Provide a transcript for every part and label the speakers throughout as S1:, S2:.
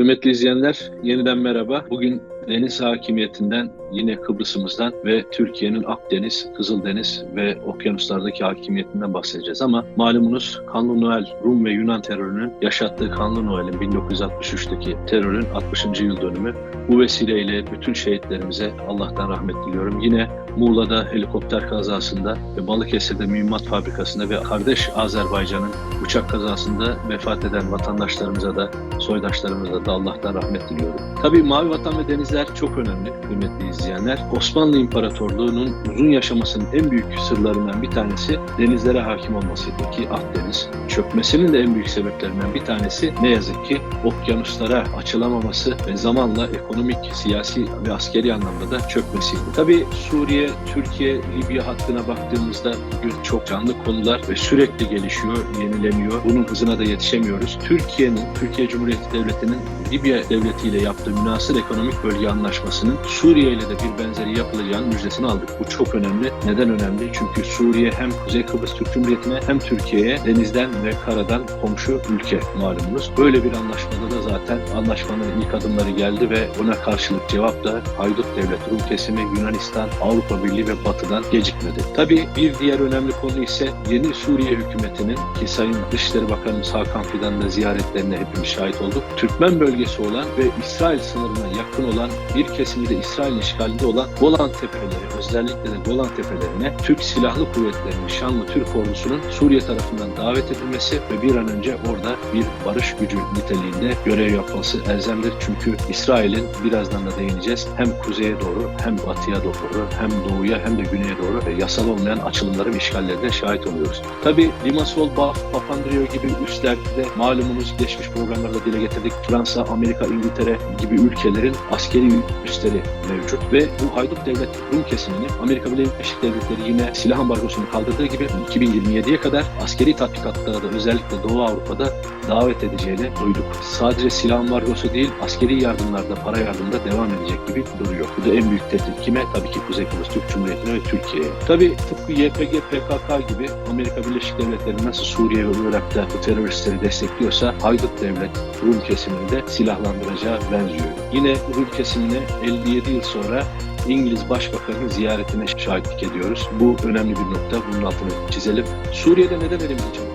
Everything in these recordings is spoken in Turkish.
S1: Kıymetli izleyenler, yeniden merhaba. Bugün deniz hakimiyetinden, yine Kıbrıs'ımızdan ve Türkiye'nin Akdeniz, Kızıldeniz ve okyanuslardaki hakimiyetinden bahsedeceğiz. Ama malumunuz Kanlı Noel, Rum ve Yunan terörünün yaşattığı Kanlı Noel'in 1963'teki terörün 60. yıl dönümü. Bu vesileyle bütün şehitlerimize Allah'tan rahmet diliyorum. Yine Muğla'da helikopter kazasında ve Balıkesir'de mühimmat fabrikasında ve kardeş Azerbaycan'ın uçak kazasında vefat eden vatandaşlarımıza da soydaşlarımıza da Allah'tan rahmet diliyorum. Tabii Mavi Vatan ve Denizler çok önemli kıymetli izleyenler. Osmanlı İmparatorluğu'nun uzun yaşamasının en büyük sırlarından bir tanesi denizlere hakim olmasıydı ki Akdeniz. Çökmesinin de en büyük sebeplerinden bir tanesi ne yazık ki okyanuslara açılamaması ve zamanla ekonomik, siyasi ve askeri anlamda da çökmesiydi. Tabii Suriye, Türkiye, Libya hattına baktığımızda bugün çok canlı konular ve sürekli gelişiyor, yenileniyor. Bunun hızına da yetişemiyoruz. Türkiye'nin, Türkiye Cumhuriyeti Devleti'nin Libya devletiyle yaptığı münasır ekonomik bölge anlaşmasının Suriye ile de bir benzeri yapılacağının müjdesini aldık. Bu çok önemli. Neden önemli? Çünkü Suriye hem Kuzey Kıbrıs Türk Cumhuriyeti'ne hem Türkiye'ye denizden ve karadan komşu ülke malumunuz. Böyle bir anlaşmada da zaten anlaşmanın ilk adımları geldi ve ona karşılık cevap da Haydut Devlet, Rum kesimi, Yunanistan, Avrupa Birliği ve Batı'dan gecikmedi. Tabii bir diğer önemli konu ise yeni Suriye hükümetinin ki Sayın Dışişleri Bakanımız Hakan Fidan'ın da ziyaretlerine hepimiz şahit olduk. Türkmen bölgesi olan ve İsrail sınırına yakın olan bir kesimi de İsrail işgalinde olan Golan Tepeleri, özellikle de Golan Tepelerine Türk Silahlı Kuvvetleri'nin şanlı Türk ordusunun Suriye tarafından davet edilmesi ve bir an önce orada bir barış gücü niteliğinde görev yapması elzemdir. Çünkü İsrail'in birazdan da değineceğiz hem kuzeye doğru hem batıya doğru hem doğuya hem de güneye doğru yasal olmayan açılımları ve işgallerine şahit oluyoruz. Tabi Limassol, Baf, Papandreou gibi üslerde malumunuz geçmiş programlarda dile getirdik. Fransa, Amerika, İngiltere gibi ülkelerin askeri üsleri mevcut ve bu haydut devlet Rum kesimini Amerika Birleşik Devletleri yine silah ambargosunu kaldırdığı gibi 2027'ye kadar askeri tatbikatlara da özellikle Doğu Avrupa'da davet edeceğini duyduk. Sadece silah ambargosu değil, askeri yardımlarda, para yardımda devam edecek gibi duruyor. Bu da en büyük tehdit kime? Tabii ki Kuzey Kıbrıs Türk Cumhuriyeti'ne ve Türkiye'ye. Tabii tıpkı YPG, PKK gibi Amerika Birleşik Devletleri nasıl Suriye ve Irak'ta bu teröristleri destekliyorsa haydut devlet Rum kesimini de silahlandıracağı benziyor. Yine Rum kesimine 57 yıl sonra İngiliz Başbakanı'nın ziyaretine şahitlik ediyoruz. Bu önemli bir nokta. Bunun altını çizelim. Suriye'de neden elimizi çabuk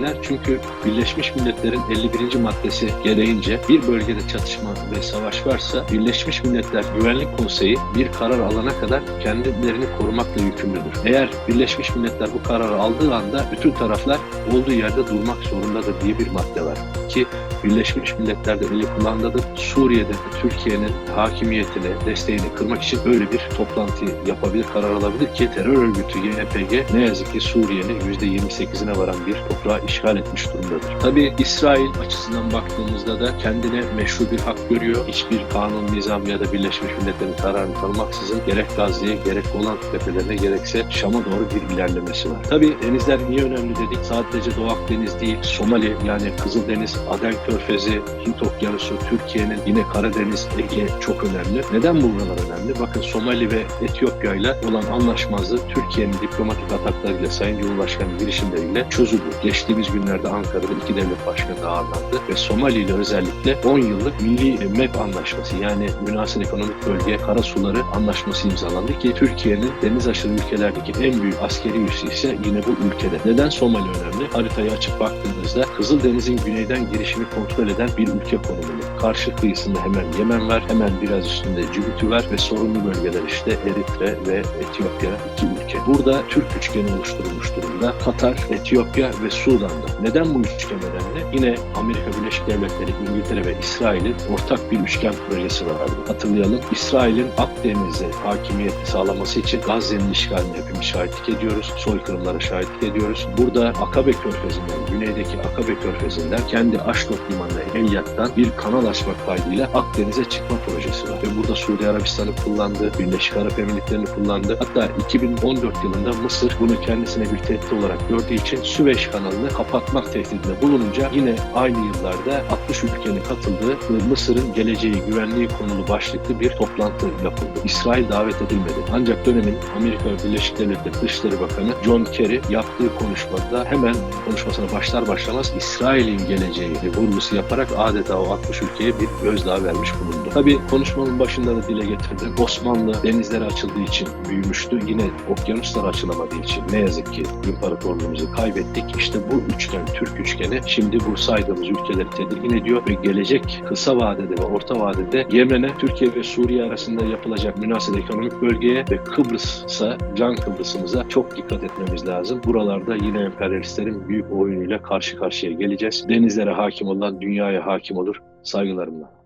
S1: izleyenler? Çünkü Birleşmiş Milletler'in 51. maddesi gereğince bir bölgede çatışma ve savaş varsa Birleşmiş Milletler Güvenlik Konseyi bir karar alana kadar kendilerini korumakla yükümlüdür. Eğer Birleşmiş Milletler bu kararı aldığı anda bütün taraflar olduğu yerde durmak zorundadır diye bir madde var. Ki Birleşmiş Milletler'de eli kullandadır. Suriye'de de Türkiye'nin hakimiyetini, desteğini kırmak için böyle bir toplantı yapabilir, karar alabilir ki terör örgütü YPG ne yazık ki Suriye'nin %28'ine varan bir toprağı işgal etmiş durumdadır. Tabi İsrail açısından baktığımızda da kendine meşru bir hak görüyor. Hiçbir kanun, nizam ya da Birleşmiş Milletler'in kararını tanımaksızın gerek Gazze'ye gerek Golan Tepelerine gerekse Şam'a doğru bir ilerlemesi var. Tabi denizler niye önemli dedik? Sadece Doğu Akdeniz değil, Somali yani Kızıldeniz, Aden Körfezi, Hint Okyanusu, Türkiye'nin yine Karadeniz, Ege çok önemli. Neden buralar önemli? Bakın Somali ve Etiyopya ile olan anlaşmazlığı Türkiye'nin diplomatik ataklarıyla, Sayın Cumhurbaşkanı girişimleriyle çözüldü. Geçtiğimiz günlerde Ankara'da iki devlet başkanı ağırlandı ve Somali ile özellikle 10 yıllık Milli MEP anlaşması yani Münasır Ekonomik Bölge Karasuları anlaşması imzalandı ki Türkiye'nin deniz aşırı ülkelerdeki en büyük askeri üssü ise yine bu ülkede. Neden Somali önemli? Haritayı açıp baktığınızda Kızıldeniz'in güneyden girişini kontrol eden bir ülke konumunda. Karşı kıyısında hemen Yemen var, hemen biraz üstünde Cibuti var ve sorunlu bölgeler işte Eritre ve Etiyopya iki ülke. Burada Türk üçgeni oluşturulmuş durumda. Katar, Etiyopya ve Sudan'da. Neden bu üçgen önemli? Yine Amerika Birleşik Devletleri, İngiltere ve İsrail'in ortak bir üçgen projesi vardı. Hatırlayalım. İsrail'in Akdeniz'e hakimiyeti sağlaması için Gazze'nin işgaline hepimiz şahitlik ediyoruz. Soykırımlara şahitlik ediyoruz. Burada Akabe Körfezi'nden, güneydeki Akabe Körfezi'nden kendi Aşdod limanına Elyat'tan bir kanal açmak kaydıyla Akdeniz'e çıkma projesi var. Ve burada Suudi Arabistan'ı kullandı, Birleşik Arap Emirlikleri'ni kullandı. Hatta 2014 yılında Mısır bunu kendisine bir tehdit olarak gördüğü için Süveyş kanalını kapatmak tehdidinde bulununca yine aynı yıllarda 60 ülkenin katıldığı Mısır'ın geleceği güvenliği konulu başlıklı bir toplantı yapıldı. İsrail davet edilmedi. Ancak dönemin Amerika Birleşik Devletleri Dışişleri Bakanı John Kerry yaptığı konuşmada hemen konuşmasına başlar başlamaz İsrail'in geleceği vurgusu yaparak adeta o 60 ülkeye bir gözdağı vermiş bulundu. Tabii konuşmanın başında da dile getirdim. Osmanlı denizlere açıldığı için büyümüştü. Yine okyanuslar açılamadığı için ne yazık ki imparatorluğumuzu kaybettik. İşte bu üçgen, Türk üçgeni şimdi bu saydığımız ülkeleri tedirgin ediyor ve gelecek kısa vadede ve orta vadede Yemen'e, Türkiye ve Suriye arasında yapılacak münasır ekonomik bölgeye ve Kıbrıs'a, Can Kıbrıs'ımıza çok dikkat etmemiz lazım. Buralarda yine emperyalistlerin büyük oyunuyla karşı karşıya geleceğiz. Denizlere hakim olan dünyaya hakim olur. Saygılarımla.